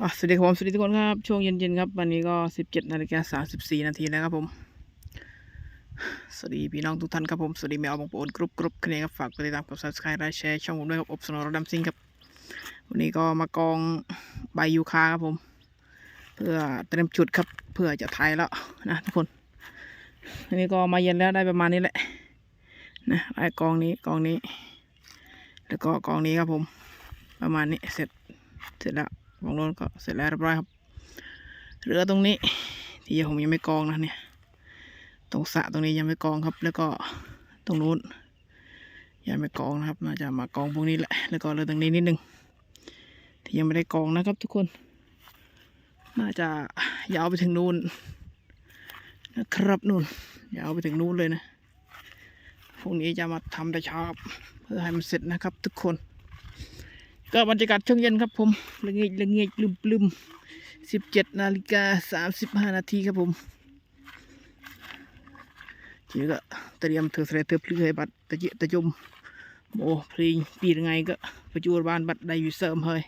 สวัสดีครับผมสวัสดีทุกคนครับ ช่วงเย็นๆครับ วันนี้ก็สิบเจ็ดนาฬิกาสามสิบสี่นาทีแล้วครับผม สวัสดีพี่น้องทุกท่านครับผม สวัสดีแมวบางปูนกรุ๊ปกรุ๊ปคะแนนครับฝากกดติดตามกด subscribe และแชร์ช่องผมด้วยครับอบสนอรดัมซิงครับ วันนี้ก็มากองใบยูคาครับผม เพื่อเตรียมจุดครับ เพื่อจะถ่ายแล้วนะทุกคนอันนี้ก็มาเย็นแล้วได้ประมาณนี้แหละนะไอ้กองนี้กองนี้ แล้วก็กองนี้ครับผม ประมาณนี้เสร็จเสร็จแล้ว กองโน้นก็เสร็จแล้วเรียบร้อยครับเหลือตรงนี้ ที่ผมยังไม่กองนะเนี่ย ตรงสะตรงนี้ยังไม่กองครับ แล้วก็ตรงนู้นยังไม่กองนะครับ น่าจะมากองพวกนี้แหละ แล้วก็เหลือตรงนี้นิดนึง ที่ยังไม่ได้กองนะครับ ทุกคน น่าจะยาวไปถึงนู้นนะครับนู่นยาวไปถึงนู้นเลยนะพรุ่งนี้จะมาทำแต่เช้าครับเพื่อให้มันเสร็จนะครับ ทุกคน ก็บรรยากาศช่วงเย็นครับผมละเงยละเงยลืมลืมสิบเจ็ดนาฬิกาสามสิบห้านาทีครับผมทีนี้ก็เตรียมเธอเสร็จเธอพลือให้บัตรตะเจยะตะจมโอ้เพลงปียังไงก็ประจูบานบัตรได้อยู่เสริมเฮ้ย